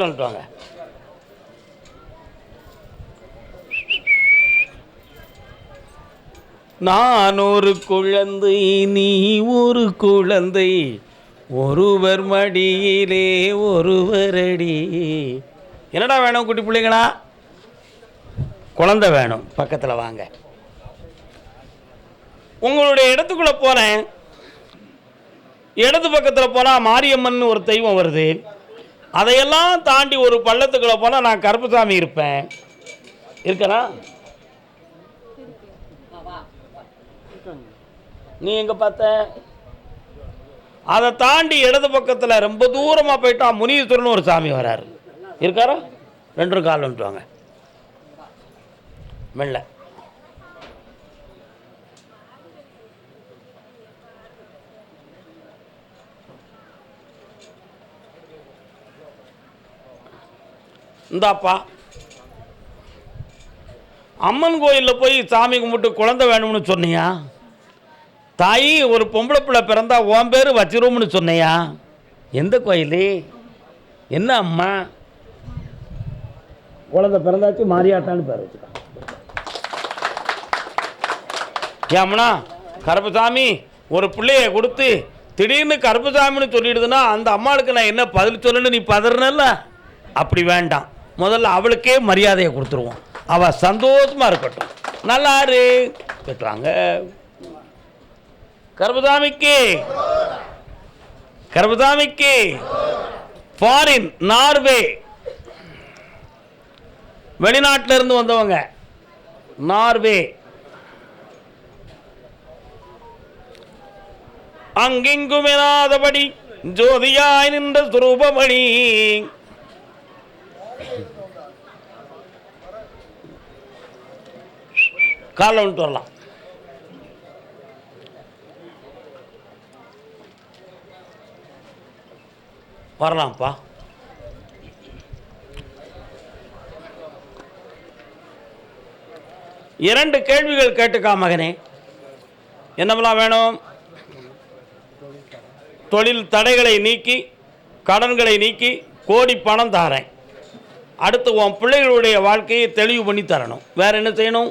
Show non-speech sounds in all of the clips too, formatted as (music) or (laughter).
சொல்லிட்டு நான் ஒரு குழந்தை நீ ஒரு குழந்தை. ஒருவர் மடியிலே அடி. என்னடா வேணும் குட்டி பிள்ளைங்களா? குழந்தை வேணும். பக்கத்தில் வாங்க. உங்களுடைய இடத்துக்குள்ளே போகிறேன் இடது பக்கத்தில் போனால் மாரியம்மன் ஒரு தெய்வம் வருது. அதையெல்லாம் தாண்டி ஒரு பள்ளத்துக்குள்ளே போனால் நான் கருப்புசாமி இருப்பேன். இருக்கனா? நீ எங்கே பார்த்த? அதை தாண்டி இடது பக்கத்தில் ரொம்ப தூரமாக போயிட்டா முனீஸ்வரன் ஒரு சாமி வராரு. இருக்காரா? ரெண்டு கால் வந்துட்டு வாங்க. மெல்ல. இந்தாப்பா. அம்மன் கோயிலில் போய் சாமி கும்பிட்டு குழந்தை வேணும்னு சொன்னியா? தாயி ஒரு பொம்பளை பிள்ளை பிறந்தா உன் பேர் வச்சிருவோம்னு சொன்னியா? எந்த கோயில்? என்ன அம்மா? குழந்தை பிறந்தாச்சு மாரியாட்டான்னு பேர் வச்சுட்டான். ஏம்னா கருப்பசாமி ஒரு பிள்ளைய கொடுத்து திடீர்னு கருப்பசாமின்னு சொல்லிடுதுன்னா அந்த அம்மாளுக்கு நான் என்ன பதில் சொல்லணும்னு நீ பதறனல்ல? அப்படி வேண்டாம். முதல்ல அவளுக்கே மரியாதையை கொடுத்துருவோம். அவள் சந்தோஷமா இருக்கட்டும். நல்லா இரு கர்பதாமிக்கு கர்பதாமிக்கு ஃபாரின் நார்வே. வெளிநாட்டில இருந்து வந்தவங்க நார்வே. அங்கெங்குமெனாதபடி ஜோதியாய் நின்ற சுரூபமணி காலை வந்துட்டு வரலாம். வரலாம்ப்பா. இரண்டு கேள்விகள் கேட்டுக்கா மகனே. என்னவெல்லாம் வேணும்? தொழில் தடைகளை நீக்கி கடன்களை நீக்கி கோடி பணம் தாரேன். அடுத்து உன் பிள்ளைகளுடைய வாழ்க்கையை தெளிவு பண்ணி தரணும். வேற என்ன செய்யணும்?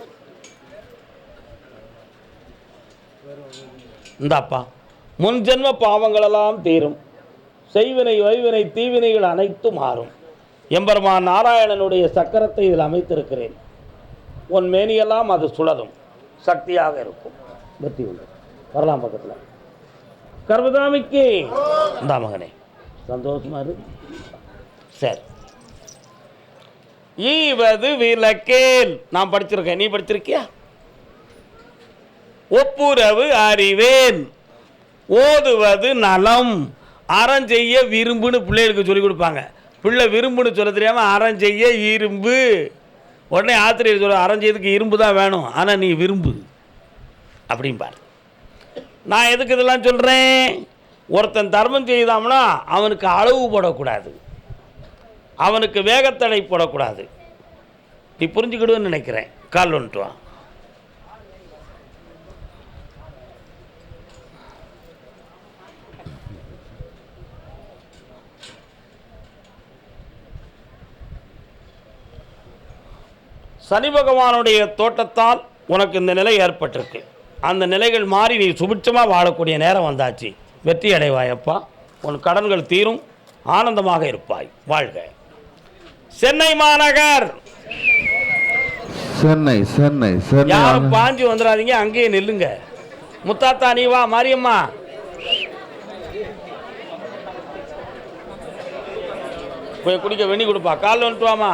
இந்தாப்பா முன் ஜென்ம பாவங்களெல்லாம் தீரும். செய்வினை வைவினை தீவினைகள் அனைத்தும் மாறும். எம்பெருமான் நாராயணனுடைய சக்கரத்தை இதில் அமைத்திருக்கிறேன். உன் மேனியெல்லாம் அது சுழலும். சக்தியாக இருக்கும். வெற்றி உண்டு. வரலாம் பக்கத்தில். கர்மதாமிக்கு இந்தா மகனே. சந்தோஷமா இரு. சரி. ஈவது விளக்கேல் நான் படிச்சிருக்கேன். நீ படிச்சிருக்கியா? ஒப்புரவு அறிவேன். ஓதுவது நலம். அறம் செய்ய விரும்புன்னு பிள்ளைகளுக்கு சொல்லிக் கொடுப்பாங்க. பிள்ளை விரும்புன்னு சொல்ல தெரியாமல் அறம் செய்ய இரும்பு. உடனே ஆத்திரியர் சொல்ல அறஞ்செய்யதுக்கு இரும்பு தான் வேணும். ஆனால் நீ விரும்பு. அப்படிம்பார் நான் எதுக்கு இதெல்லாம் சொல்கிறேன் ஒருத்தன் தர்மம் செய்தாம்னா அவனுக்கு அளவு போடக்கூடாது. அவனுக்கு வேகத்தடை போடக்கூடாது. நீ புரிஞ்சுக்கிடுன்னு நினைக்கிறேன். கால் ஒன்று வா. சனி பகவானுடைய தோட்டத்தால் உனக்கு இந்த நிலை ஏற்பட்டிருக்கு. அந்த நிலைகள் மாறி நீ சுபிட்சமாக வாழக்கூடிய நேரம் வந்தாச்சு. வெற்றி அடைவாயப்பா. உன் கடன்கள் தீரும். ஆனந்தமாக இருப்பாய். வாழ்க. சென்னை மாநகர். சென்னை சென்னை சென்னை. யாரும் பாஞ்சு வந்துடாதீங்க அங்கேயே நில்லுங்க. முத்தாத்தா நீ வா மாரியம்மா. போய் குடிக்க வெண்ணி கொடுப்பா. கால் வந்துட்டு வாமா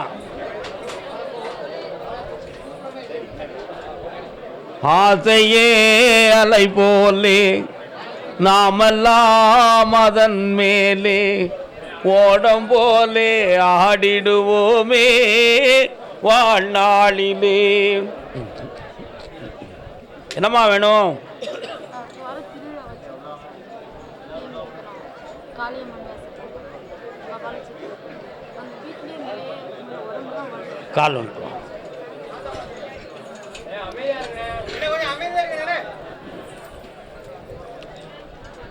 ஆசையே அலை போலே நாமெல்லாம் அதன் மேலே ஓடம் போலே ஆடிடுவோமே. வாழ்நாளிலே. என்னம்மா வேணும்? வர திருவிழா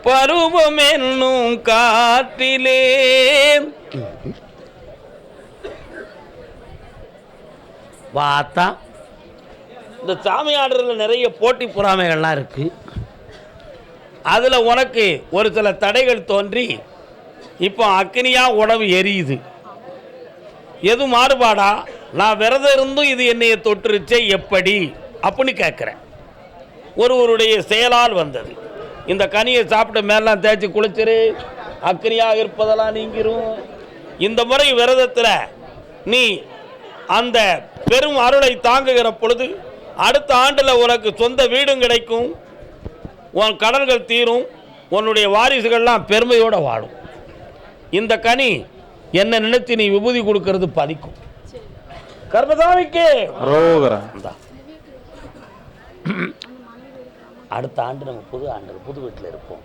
பருவம் என்னும் காற்றிலே பார்த்தா இந்த சாமியாடரில் நிறைய போட்டி பொறாமைகள்லாம் இருக்குது அதில் உனக்கு ஒரு சில தடைகள் தோன்றி இப்போ அக்னியாக உடம்பு எரியுது. எது மாறுபாடா? நான் விரதம் இருந்தும் இது என்னையை தொற்றுச்சே எப்படி? அப்படின்னு கேட்குறேன். ஒருவருடைய செயலால் வந்தது. இந்த கனியை சாப்பிட்ட மேலாம் தேய்ச்சி குளிச்சிரு. அக்னியாக இருப்பதெல்லாம் நீங்கிரும். இந்த முறை விரதத்தில் நீ அந்த பெரும் அருளை தாங்குகிற பொழுது அடுத்த ஆண்டில் உனக்கு சொந்த வீடும் கிடைக்கும். உன் கடன்கள் தீரும். உன்னுடைய வாரிசுகள்லாம் பெருமையோடு வாழும். இந்த கனி என்ன நினைத்து நீ விபூதி கொடுக்கறது பதிக்கும் இந்தா. அடுத்த ஆண்டு நம்ம புது ஆண்டு புது வீட்டில் இருப்போம்.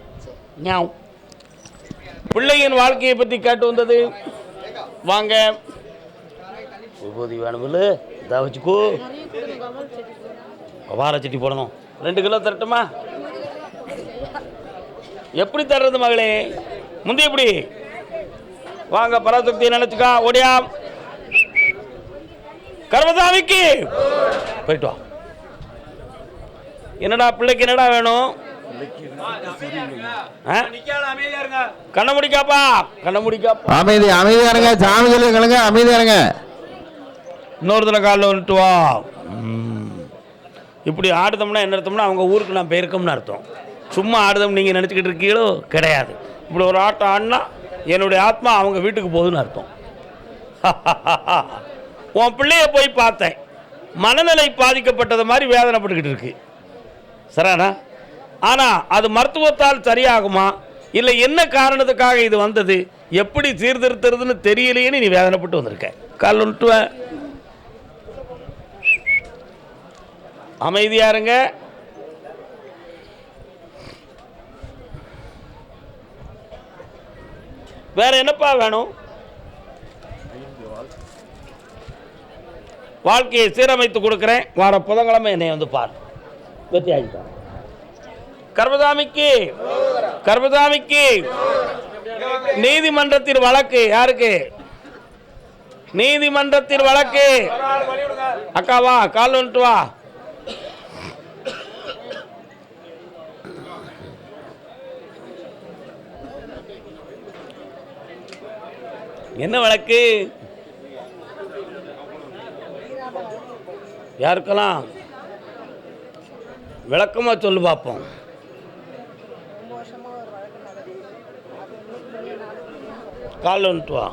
பிள்ளையின் வாழ்க்கையை பற்றி கேட்டு வந்தது. வாங்க. விபூதி வேணுமில்ல இதை வச்சுக்கோ. வாழை சட்டி போடணும். ரெண்டு கிலோ தரட்டுமா? எப்படி தர்றது மகளே? முந்தி எப்படி? வாங்க பராசக்தியை நினைச்சுக்கா. ஓடியா. கர்மசாமிக்கு. போயிட்டு வா. என்னடா பிள்ளைக்கு என்னடா வேணும்? கண்ணை முடிக்காப்பா. கண்ணை முடிக்காப்பா. அமைதி அமைதியா இருங்க. சாமி சொல்லி கலங்க அமைதியா இருங்க. இன்னொருத்தனை காலில் வந்துட்டு வா. இப்படி ஆடுதோம்னா என்ன அர்த்தம்னா அவங்க ஊருக்கு நான் போயிருக்கோம்னு அர்த்தம். சும்மா ஆடுதோம் நீங்கள் நினச்சிக்கிட்டு இருக்கீங்களோ? கிடையாது. இப்படி ஒரு ஆட்டம் ஆடினா என்னுடைய ஆத்மா அவங்க வீட்டுக்கு போகுதுன்னு அர்த்தம். (laughs) உன் பிள்ளைய போய் பார்த்தேன். மனநிலை பாதிக்கப்பட்டது மாதிரி வேதனைப்பட்டுக்கிட்டு இருக்கு. சரானா? ஆனால் அது மருத்துவத்தால் சரியாகுமா? இல்லை என்ன காரணத்துக்காக இது வந்தது? எப்படி சீர்திருத்துறதுன்னு தெரியலையேன்னு நீ வேதனைப்பட்டு வந்திருக்க. கால் வந்துட்டுவேன் அமைதியாக இருங்க. வேற என்னப்பா வேணும்? வாழ்க்கையை சீரமைத்து கொடுக்குறேன். வார புதன்கிழமை என்னை வந்து பார். வெற்றி ஆகிட்டான் கர்மதாமிக்கு கர்மதாமிக்கு நீதிமன்றத்தின் வழக்கு யாருக்கு நீதிமன்றத்தின் வழக்கு அக்கா வா கால் வந்துட்டு வா என்ன வழக்கு யாருக்கெல்லாம் விளக்கமாக சொல்லு பார்ப்போம் கால் வந்துட்டு வா.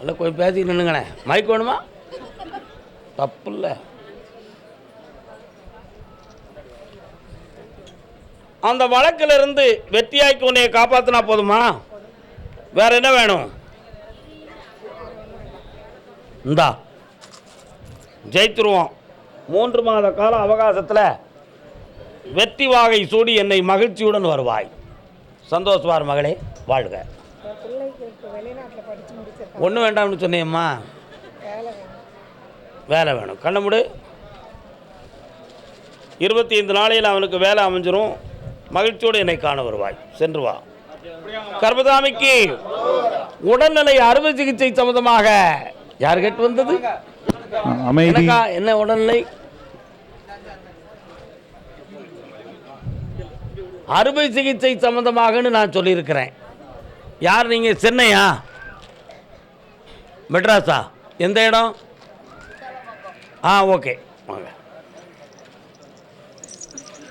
இல்லை கொஞ்சம் பேசி நின்னுங்கண்ணே மைக் வேணுமா? தப்பு இல்லை அந்த வழக்கிலிருந்து வெற்றியாக்கி உன்னைய காப்பாற்றினா போதுமா? வேற என்ன வேணும்? இந்தா. ஜெயித்துருவோம். மூன்று மாத கால அவகாசத்தில் வெற்றி வாகை சூடி என்னை மகிழ்ச்சியுடன் வருவாய். சந்தோஷ்வார் மகளே வாழ்க. ஒன்றும் வேண்டாம்னு சொன்னேம்மா. வேலை வேணும். கண்ணமுடு இருபத்தி ஐந்து நாளையில் அவனுக்கு வேலை அமைஞ்சிரும். மகிழ்ச்சியோடு என்னை காண வருவாய். சென்று வா. கர்மதாமிக்கு உடல்நிலை அறுவை சிகிச்சை சம்பந்தமாக யார் கேட்டு வந்தது? அமைதி. எனக்கா என்ன உடல்நிலை? அறுவை சிகிச்சை சம்பந்தமாகன்னு நான் சொல்லியிருக்கிறேன். யார் நீங்கள் சென்னையா? மெட்ராஸா? எந்த இடம்? ஆ ஓகே. வாங்க.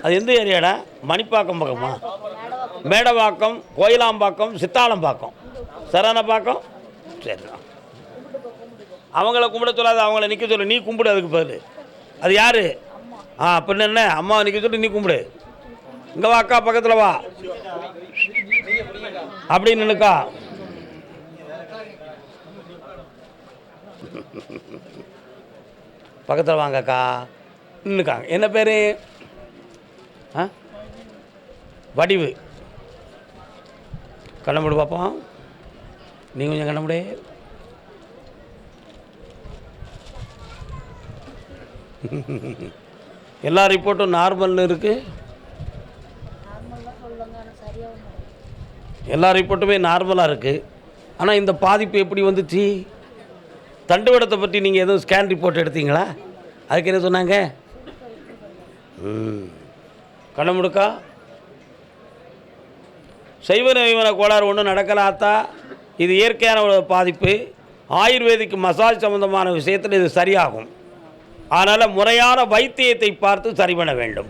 அது எந்த ஏரியாடா? மணிப்பாக்கம் பக்கமா? மேடவாக்கம் கோயிலாம்பாக்கம் சித்தாளம்பாக்கம். சரணப்பாக்கம் சரிண்ணா அவங்கள கும்பிட சொல்லாத அவங்கள நிற்க சொல்லு. நீ கும்பிடு அதுக்கு பதில். அது யார்? ஆ அப்படின்னு என்ன? அம்மாவை நிற்க சொல்லி நீ கும்பிடு. இங்கே வா அக்கா பக்கத்தில் வா. அப்படி நின்னுக்கா. பக்கத்தில் வாங்க அக்கா. நின்றுக்காங்க என்ன பேர்? ஆ? வடிவு. கண்ணமுடி பார்ப்போம் நீ கொஞ்சம் கண்ணமுடி (laughs) எல்லா ரிப்போர்ட்டும் நார்மல்னு இருக்குது எல்லா ரிப்போர்ட்டுமே நார்மலாக இருக்குது ஆனால் இந்த பாதிப்பு எப்படி வந்துச்சு? தண்டுவடத்தை பற்றி நீங்கள் எதுவும் ஸ்கேன் ரிப்போர்ட் எடுத்தீங்களா? அதுக்கு என்ன சொன்னாங்க? ம். கண்ணமுடுக்கா சைவன கோளாறு ஒன்றும் நடக்கலாத்தா இது இயற்கையான ஒரு பாதிப்பு. ஆயுர்வேதிக் மசாஜ் சம்மந்தமான விஷயத்தில் இது சரியாகும். அதனால் முறையான வைத்தியத்தை பார்த்து சரி பண்ண வேண்டும்.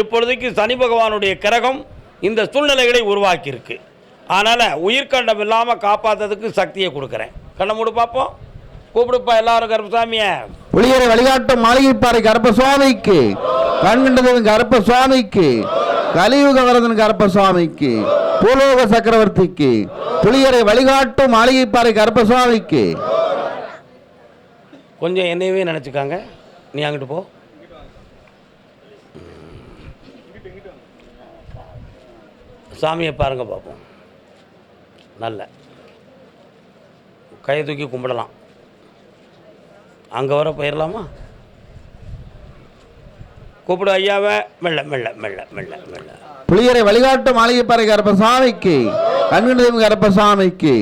இப்பொழுதைக்கு சனி பகவானுடைய கிரகம் இந்த சூழ்நிலைகளை உருவாக்கியிருக்கு. அதனால் உயிர்கண்டம் இல்லாமல் காப்பாற்றுறதுக்கு சக்தியை கொடுக்குறேன். கண்ணை மூடு பார்ப்போம் கூப்பிடுப்பா எல்லாரும் கருப்பசாமியை. புளியரை வழிகாட்டும் மாளிகைப்பாறை கருப்பசுவாமிக்கு. கண்கண்டதன் கருப்பசுவாமிக்கு. கலியுக வரதன் கருப்பசுவாமிக்கு. பூலோக சக்கரவர்த்திக்கு. புளியரை வழிகாட்டும் மாளிகைப்பாறை கருப்பசுவாமிக்கு. கொஞ்சம் என்னையவே நினச்சிக்காங்க. நீ அங்கிட்டு போ. சாமியை பாருங்க பார்ப்போம் நல்ல. கையை தூக்கி கும்பிடலாம். அங்கே வர போயிடலாமா கூப்பிடு ஐயாவை. மெல்ல மெல்ல மெல்ல மெல்ல மெல்ல. புளியரை வழிகாட்டும் மாளிகைப்பாறை கருப்பசுவாமிக்கு கண்கண்டதன் கருப்பசுவாமிக்கு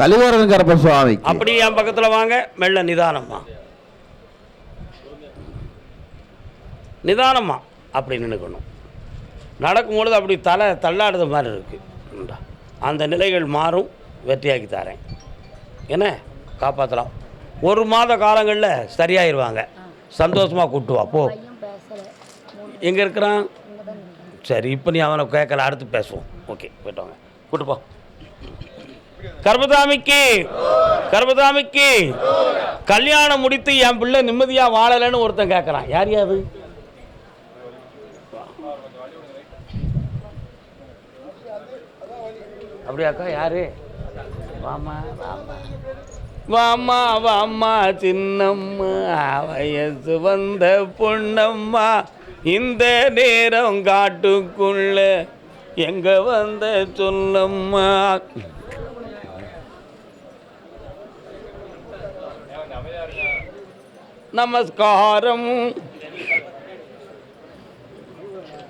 கலிவரதன் கருப்பசுவாமிக்கு அப்படி என் பக்கத்தில் வாங்க. மெல்ல நிதானம்மா நிதானமா அப்படி நின்றுக்கணும் நடக்கும்பொழுது அப்படி தலை தள்ளாடுற மாதிரி இருக்குது அந்த நிலைகள் மாறும் வெற்றியாக்கி தரேன். என்ன? காப்பாற்றலாம் ஒரு மாத காலங்களில் சரியாயிருவாங்க. சந்தோஷமாக கூட்டு வா போ. எங்கே இருக்கிறான்? சரி இப்போ நீ அவனை கேட்கல அடுத்து பேசுவோம். ஓகே போயிட்டு வாங்க. கூட்டு போ. கர்மதாமிக்கு கர்மதாமிக்கு கல்யாணம் முடித்து என் பிள்ளை நிம்மதியாக வாழலைன்னு ஒருத்தன் கேட்குறான். யார் யாது அப்படியாக்கா யாரு? வாமா வாமா வாமா வாமா சின்னம்மா வயசு வந்த பொண்ணம்மா இந்த நேரம் காட்டுக்குள்ள எங்க வந்த சொல்லம்மா நமஸ்காரம்.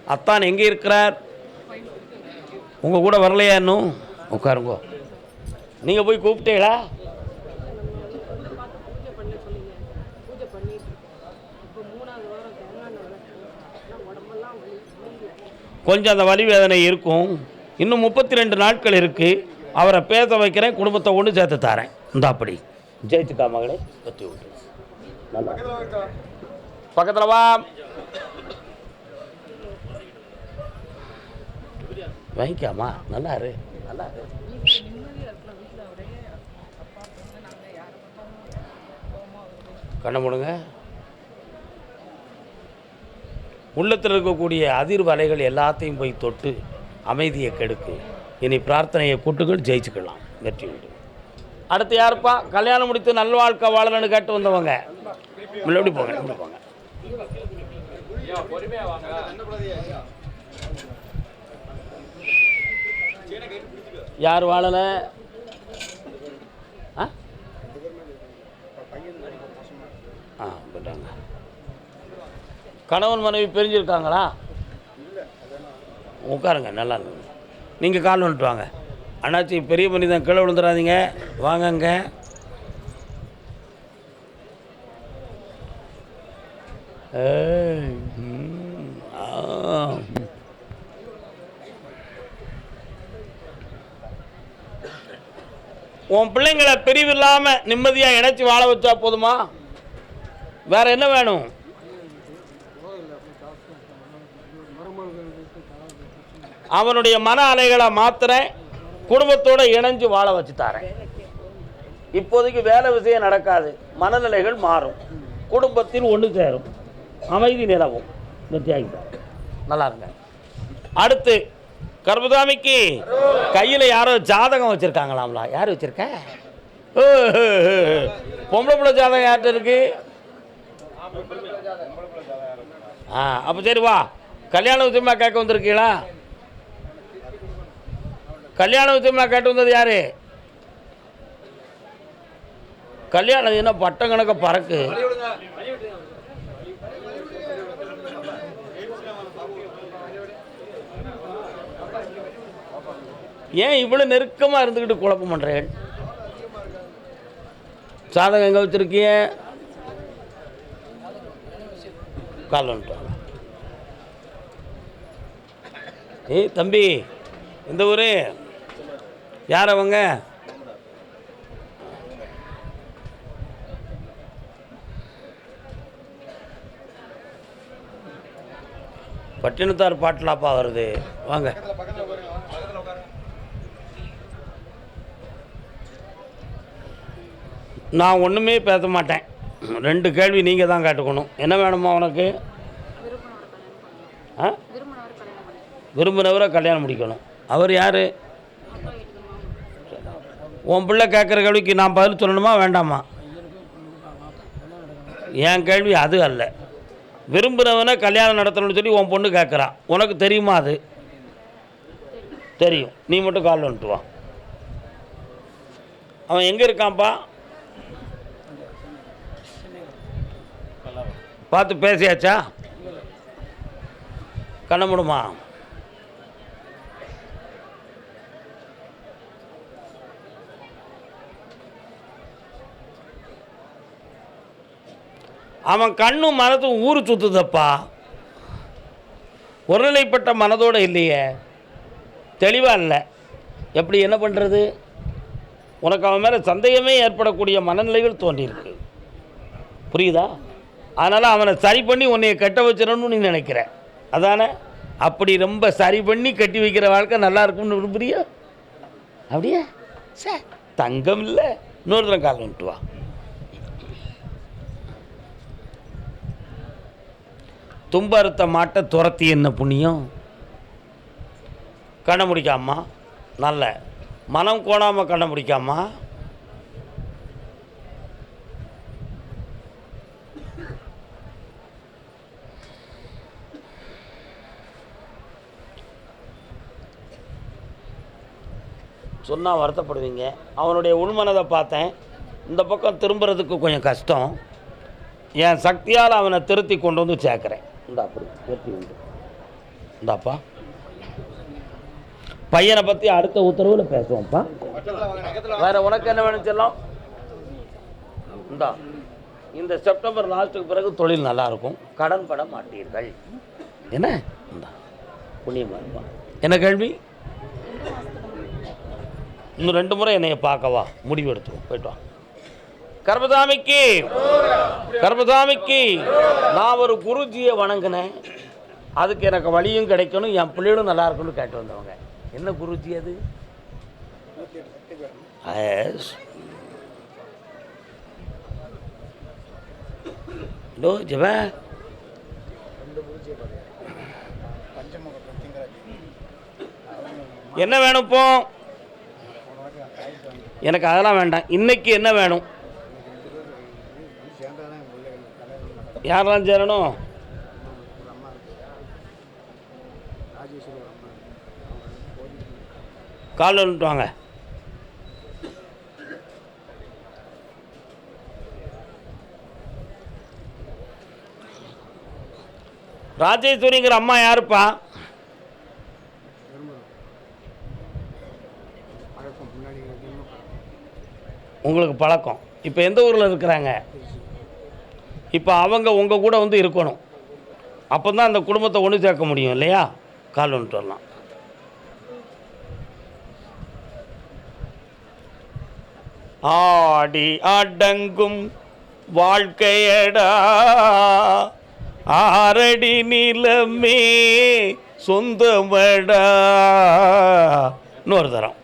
அத்தான் எங்கே இருக்கிறார்? உங்கள் கூட வரலையா இன்னும்? உட்காருங்கோ. நீங்கள் போய் கூப்பிட்டீங்களா? கொஞ்சம் அந்த வலி வேதனை இருக்கும். இன்னும் முப்பத்தி ரெண்டு நாட்கள் இருக்குது அவரை பேச வைக்கிறேன் குடும்பத்தை ஒன்று சேர்த்து தரேன். இந்த அப்படி. ஜெயிச்சுக்கா மகளே? பற்றி விட்டு. நல்லா. பக்கத்தில் வா. வாங்கிக்காமா நல்லா இரு. நல்லா கண்ண கண்ணை உள்ளத்தில் இருக்கக்கூடிய அதிர்வலைகள் எல்லாத்தையும் போய் தொட்டு அமைதியை கெடுக்கு. இனி பிரார்த்தனையை கூட்டுகள் ஜெயிச்சுக்கலாம். வெற்றி உண்டு. அடுத்து யாருப்பா? கல்யாணம் முடித்து நல்வாழ்க்கை வாழணும்னு கேட்டு வந்தவங்க. இல்ல, இப்படி போங்க இப்படி போங்க. யார் வாழலை? ஆ? ஆ போட்டாங்க. கணவன் மனைவி பிரிஞ்சிருக்காங்களா? உட்காருங்க நல்லா இருங்க. நீங்கள் கால் வந்துட்டு வாங்க. அண்ணாச்சி பெரிய மனிதன் கீழே விழுந்துடாதீங்க வாங்கங்க ஏய், ம், ஆ. உன் பிள்ளைங்களை பிரிவில்லாமல் நிம்மதியாக இணைச்சி வாழ வச்சா போதுமா? வேற என்ன வேணும்? அவனுடைய மன அலைகளை மாத்திரேன் குடும்பத்தோட இணைஞ்சு வாழ வச்சு தரேன். இப்போதைக்கு வேலை விஷயம் நடக்காது. மனநிலைகள் மாறும். குடும்பத்தில் ஒன்று சேரும். அமைதி நிலவும். நித்தியாகிட்டார் நல்லா இருங்க. அடுத்து கருபதாமிக்கு கையில் யாரோ ஜாதகம் வச்சுருக்காங்களாம்லா? யார் வச்சுருக்க? பொம்பளை பிள்ளை ஜாதகம் யார்கிட்ட இருக்கு? ஆ அப்போ சரி வா. கல்யாண விஷயமா கேட்க வந்திருக்கீங்களா? கல்யாண விஷயமா கேட்டு வந்தது யாரு? கல்யாணம் என்ன பட்டம் கணக்க பறக்கு. ஏன் இவ்வளோ நெருக்கமாக இருந்துக்கிட்டு குழப்பம் பண்ணுறேன் சாதகம் எங்கே வச்சுருக்கீங்க? கால் வந்துட்டு ஏய் தம்பி இந்த ஊர்? யார் அவங்க? பட்டினத்தார் பாட்டலாப்பா வருது. வாங்க. நான் ஒன்றுமே பேச மாட்டேன். ரெண்டு கேள்வி நீங்கள் தான் கேட்டுக்கணும். என்ன வேணுமா உனக்கு? ஆ? விரும்பினவரை கல்யாணம் முடிக்கணும். அவர் யார்? உன் பிள்ளை கேட்குற கேள்விக்கு நான் பதில் சொல்லணுமா வேண்டாமா? என் கேள்வி அது அல்ல. விரும்புகிறவனை கல்யாணம் நடத்தணும்னு சொல்லி உன் பொண்ணு கேட்குறான் உனக்கு தெரியுமா அது? தெரியும். நீ மட்டும் கால் வந்துட்டு வா. அவன் எங்கே இருக்கான்ப்பா பார்த்து பேசியாச்சா? கண்ண முடியுமா அவன் கண்ணும் மனதும் ஊறு சுத்துதப்பா. ஒருநிலைப்பட்ட மனதோடு இல்லையே. தெளிவாக இல்லை. எப்படி என்ன பண்ணுறது உனக்கு அவன் மேலே சந்தேகமே ஏற்படக்கூடிய மனநிலைகள் தோன்றியிருக்கு. புரியுதா? அதனால் அவனை சரி பண்ணி உன்னைய கட்ட வச்சிடணும்னு நீ நினைக்கிற. அதானே? அப்படி ரொம்ப சரி பண்ணி கட்டி வைக்கிற வாழ்க்கை நல்லா இருக்கும்னு விரும்புறியா? அப்படியா? சார் தங்கம் இல்லை. இன்னொரு தரம் கால் வந்துட்டு வா. தும்பறுத்த மாட்டை துரத்தி என்ன புண்ணியம்? கண்ணை முடிக்காமா? நல்ல. மனம் கோணாமல் கண்ணை முடிக்காமா? சொன்னால் வருத்தப்படுவீங்க. அவனுடைய உள்மனதை பார்த்தேன். இந்த பக்கம் திரும்புறதுக்கு கொஞ்சம் கஷ்டம். என் சக்தியால் அவனை திருத்தி கொண்டு வந்து சேர்க்குறேன். இந்த அப்படி வெற்றி உண்டு இந்தாப்பா. பையனை பற்றி அடுத்த உத்தரவில் பேசுவோம்ப்பா. வேறு உனக்கு என்ன வேணும் செல்லம்? இந்தா இந்த செப்டம்பர் லாஸ்ட்டுக்கு பிறகு தொழில் நல்லாயிருக்கும் கடன் பட மாட்டீர்கள். என்ன? இந்தா புண்ணியமாக இருப்பான் என்ன கேள்வி? இன்னும் ரெண்டு முறை என்னைய பார்க்கவா முடிவு எடுத்துவோம் போயிட்டு வா. கர்மசாமிக்கு கர்மசாமிக்கு நான் ஒரு குருஜியை வணங்கினேன். அதுக்கு எனக்கு வழியும் கிடைக்கணும். என் பிள்ளைகளும் நல்லா இருக்கணும்னு கேட்டு வந்தவங்க. என்ன குருஜி அது? ஹலோ ஜப. என்ன வேணும் இப்போ எனக்கு அதெல்லாம் வேண்டாம். இன்றைக்கி என்ன வேணும்? யாரெல்லாம் சேரணும்? கால் வந்துட்டு வாங்க. ராஜேஸ்வரிங்கிற அம்மா யாருப்பா? உங்களுக்கு பழக்கம். இப்போ எந்த ஊரில் இருக்கிறாங்க? இப்போ அவங்க உங்கள் கூட வந்து இருக்கணும். அப்போ தான் அந்த குடும்பத்தை ஒன்று சேர்க்க முடியும் இல்லையா? கால் ஒன்று வரலாம். ஆடி அடங்கும் வாழ்க்கையடா. ஆரடி நிலமே சொந்தமடா. இன்னொரு தரம்.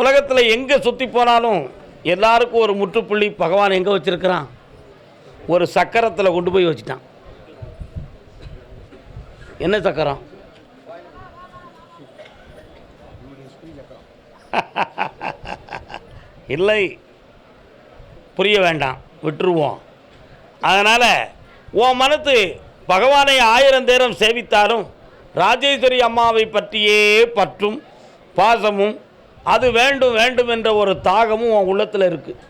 உலகத்தில் எங்கே சுற்றி போனாலும் எல்லாருக்கும் ஒரு முற்றுப்புள்ளி பகவான் எங்கே வச்சுருக்கிறான்? ஒரு சக்கரத்தில் கொண்டு போய் வச்சுட்டான். என்ன சக்கரம்? (laughs) இல்லை. புரிய வேண்டாம். விட்டுருவோம். அதனால் உன் மனத்து பகவானை ஆயிரம் தேரம் சேவித்தாலும் ராஜேஸ்வரி அம்மாவை பற்றியே பற்றும் பாசமும் அது வேண்டும் வேண்டும் என்ற ஒரு தாகமும் உன் உள்ளத்தில் இருக்குது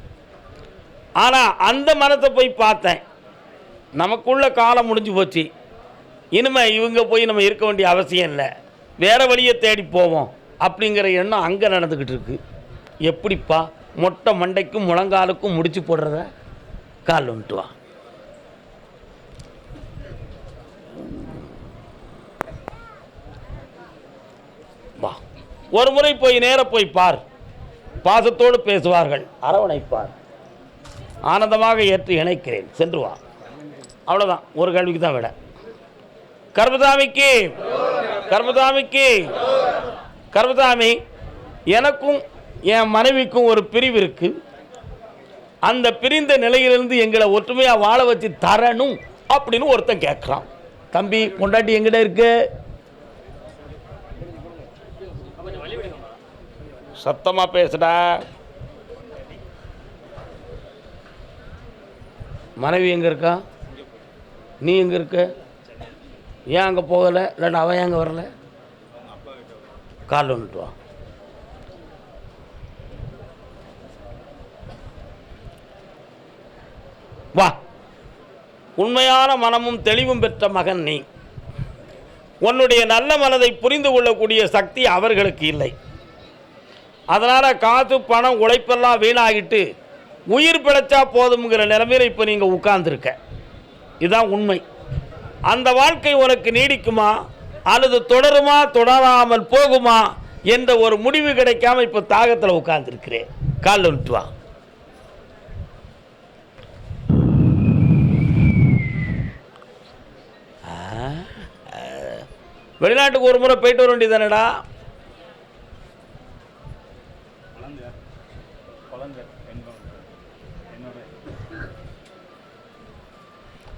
ஆனால் அந்த மனத்தை போய் பார்த்தேன். நமக்குள்ள காலம் முடிஞ்சு போச்சு. இனிமேல் இவங்க போய் நம்ம இருக்க வேண்டிய அவசியம் இல்லை. வேறு வழியை தேடி போவோம் அப்படிங்கிற எண்ணம் அங்கே நடந்துக்கிட்டு இருக்கு. எப்படிப்பா மொட்டை மண்டைக்கும் முழங்காலுக்கும் முடிச்சு போடுறத? கால் வந்துட்டு வா. ஒரு முறை போய் நேர போய் பார். பாசத்தோடு பேசுவார்கள். அரவணைப்பார். ஆனந்தமாக ஏற்று இணைக்கிறேன். சென்று வா. அவ்வளோதான் ஒரு கேள்விக்கு தான் விட. கர்மதாமிக்கு கர்மதாமிக்கு கர்மதாமி எனக்கும் என் மனைவிக்கும் ஒரு பிரிவு இருக்கு. அந்த பிரிந்த நிலையிலிருந்து எங்களை ஒற்றுமையாக வாழ வச்சு தரணும் அப்படின்னு ஒருத்தன் கேட்குறான். தம்பி பொண்டாட்டி எங்கிட்ட இருக்குது சத்தமாக பேசுடா. மனைவி எங்கே இருக்கா? நீ எங்கே இருக்க? ஏன் அங்கே போகலை? இல்லைன்னா அவன் எங்கே அங்கே வரல? கால் வந்துட்டு வா. வா. உண்மையான மனமும் தெளிவும் பெற்ற மகன் நீ. உன்னுடைய நல்ல மனதை புரிந்து கொள்ளக்கூடிய சக்தி அவர்களுக்கு இல்லை. அதனால் காசு பணம் உழைப்பெல்லாம் வீணாகிட்டு உயிர் பிழைச்சா போதுங்கிற நிலைமையில் இப்போ நீங்கள் உட்கார்ந்துருக்க. இதுதான் உண்மை. அந்த வாழ்க்கை உனக்கு நீடிக்குமா? அல்லது தொடருமா தொடராமல் போகுமா? என்ற ஒரு முடிவு கிடைக்காம இப்போ தாகத்தில் உட்கார்ந்துருக்கிறேன். காலில் விட்டு வா. வெளிநாட்டுக்கு ஒரு முறை போயிட்டு வர வேண்டியதானடா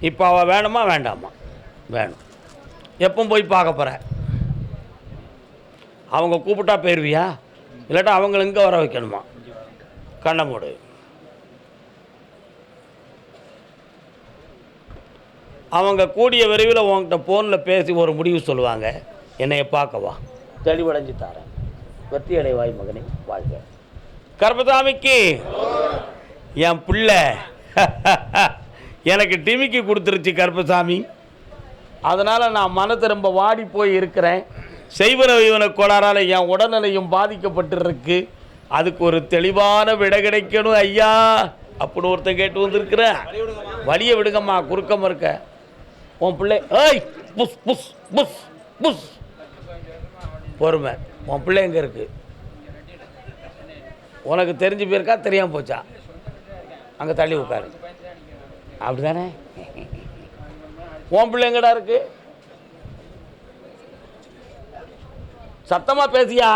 இப்போ அவள் வேணுமா? வேண்டாமா? வேணும். எப்போ போய் பார்க்க போகிற அவங்க கூப்பிட்டா போயிருவியா? இல்லாட்டா அவங்கள இங்கே வர வைக்கணுமா? கண்ணை மூடு. அவங்க கூடிய விரைவில் உன்கிட்ட ஃபோனில் பேசி ஒரு முடிவு சொல்லுவாங்க. என்னைய பார்க்கவா தெளிவடைஞ்சு தரேன். வெற்றி அடைவாய் மகனே வாழ்க. கர்பசாமிக்கு என் பிள்ளை. (laughs) எனக்கு டிமிக்கி கொடுத்துருச்சு கருப்பசாமி. அதனால் நான் மன ரொம்ப வாடி போய் இருக்கிறேன். செய்வன இவன கோளாறால் என் உடல்நிலையும் பாதிக்கப்பட்டுருக்கு. அதுக்கு ஒரு தெளிவான விடை கிடைக்கணும் ஐயா அப்படின்னு ஒருத்தன் கேட்டு வந்திருக்கிறேன். வழியை விடுங்கம்மா குறுக்கம் இருக்க. உன் பிள்ளை ஏய் புஸ் புஸ் புஸ் புஸ். பொறுமை உன் பிள்ளை எங்கே இருக்கு? உனக்கு தெரிஞ்சு போயிருக்கா தெரியாமல் போச்சா? அங்கே தள்ளி உட்காரு. அப்படிதானே? உன் பிள்ளை எங்கடா இருக்கு? சத்தமா பேசியா?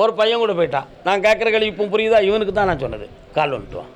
ஒரு பையன் கூட போயிட்டான். நான் கேட்குற கேள்வி இப்போ புரியுதா? இவனுக்கு தான் நான் சொன்னது. கால் வந்துட்டு வா.